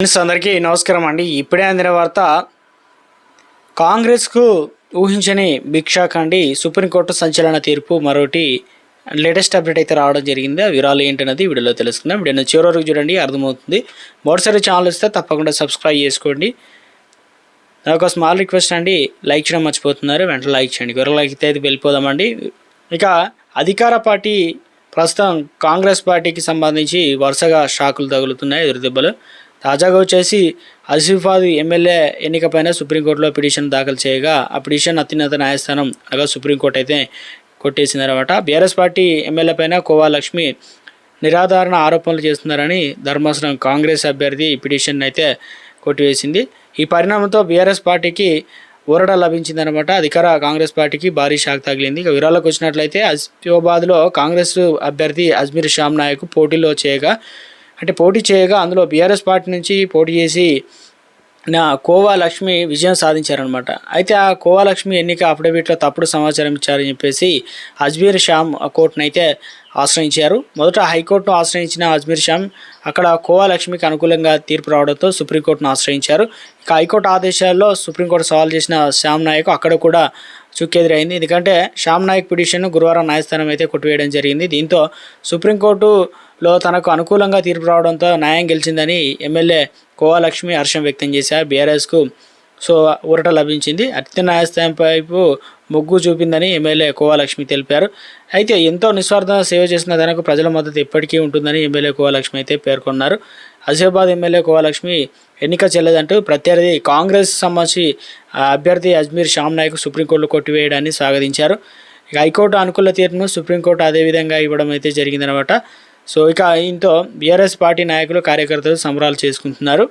Friends అందరికీ నమస్కారం అండి. ఇప్పుడే అందిన వార్త కాంగ్రెస్కు ఊహించని భిక్షాక్ అండి సుప్రీంకోర్టు సంచలన తీర్పు మరొకటి లేటెస్ట్ అప్డేట్ అయితే రావడం జరిగింది. ఆ వివరాలు ఏంటన్నది వీడియోలో తెలుసుకుందాం. వీడియోని చివరి వరకు చూడండి అర్థమవుతుంది. మరోసారి ఛానల్ వస్తే తప్పకుండా సబ్స్క్రైబ్ చేసుకోండి. నాకు స్మాల్ రిక్వెస్ట్ అండి లైక్ చేయడం మర్చిపోతున్నారు. వెంటనే లైక్ చేయండి. వివరాలకి అయితే వెళ్ళిపోదామండి. ఇక అధికార పార్టీ ప్రస్తుతం కాంగ్రెస్ పార్టీకి సంబంధించి వరుసగా షాకులు తగులుతున్నాయి ఎదురుదెబ్బలు. తాజాగా వచ్చేసి ఆసిఫాద్ ఎమ్మెల్యే ఎన్నికపైన సుప్రీంకోర్టులో పిటిషన్ దాఖలు చేయగా ఆ పిటిషన్ అత్యున్నత న్యాయస్థానం అనగా సుప్రీంకోర్టు అయితే కొట్టేసిందనమాట బీఆర్ఎస్ పార్టీ ఎమ్మెల్యే పైన కోవా లక్ష్మి నిరాధారణ ఆరోపణలు చేస్తున్నారని ధర్మాసనం కాంగ్రెస్ అభ్యర్థి పిటిషన్ అయితే కొట్టివేసింది. ఈ పరిణామంతో బీఆర్ఎస్ పార్టీకి ఊరట లభించిందనమాట అధికార కాంగ్రెస్ పార్టీకి భారీ షాక్ తగిలింది. ఇక వివరాలకు వచ్చినట్లయితే అసిఫాబాద్లో కాంగ్రెస్ అభ్యర్థి అజ్మీర్ షామ్ నాయక్ పోటీలో చేయగా అంటే పోటీ చేయగా అందులో బీఆర్ఎస్ పార్టీ నుంచి పోటీ చేసి నా కోవా లక్ష్మి విజయం సాధించారనమాట అయితే ఆ కోవా లక్ష్మి ఎన్నిక అఫిడవిట్లో తప్పుడు సమాచారం ఇచ్చారని చెప్పేసి అజ్మీర్ షామ్ కోర్టును అయితే ఆశ్రయించారు. మొదట హైకోర్టును ఆశ్రయించిన అజ్మీర్ షామ్ అక్కడ కోవా లక్ష్మికి అనుకూలంగా తీర్పు రావడంతో సుప్రీంకోర్టును ఆశ్రయించారు. ఇక హైకోర్టు ఆదేశాల్లో సుప్రీంకోర్టు సవాల్ చేసిన శ్యామ్ నాయక్ అక్కడ కూడా చుక్కెదురైంది. ఎందుకంటే శ్యామ్ నాయక్ పిటిషన్ను గురువారం న్యాయస్థానం అయితే కొట్టివేయడం జరిగింది. దీంతో సుప్రీంకోర్టు లో తనకు అనుకూలంగా తీర్పు రావడంతో న్యాయం గెలిచిందని ఎమ్మెల్యే కోవా లక్ష్మి హర్షం వ్యక్తం చేశారు బీఆర్ఎస్కు. సో ఊరట లభించింది. అత్య న్యాయస్థానం వైపు మొగ్గు చూపిందని ఎమ్మెల్యే కోవాలక్ష్మి తెలిపారు. అయితే ఎంతో నిస్వార్థంగా సేవ చేసిన తనకు ప్రజల మద్దతు ఎప్పటికీ ఉంటుందని ఎమ్మెల్యే కోవాలక్ష్మి అయితే పేర్కొన్నారు. ఆసిఫాబాద్ ఎమ్మెల్యే కోవాలక్ష్మి ఎన్నిక చెల్లదంటూ ప్రత్యర్థి కాంగ్రెస్ సంబంధించి అభ్యర్థి అజ్మీర్ షామ్ నాయక్ సుప్రీంకోర్టులో కొట్టివేయడాన్ని స్వాగతించారు. ఇక హైకోర్టు అనుకూల తీర్పును సుప్రీంకోర్టు అదేవిధంగా ఇవ్వడం అయితే జరిగిందనమాట. సో ఇక దీంతో బీఆర్ఎస్ పార్టీ నాయకులు కార్యకర్తలు సంబరాలు చేసుకుంటున్నారు.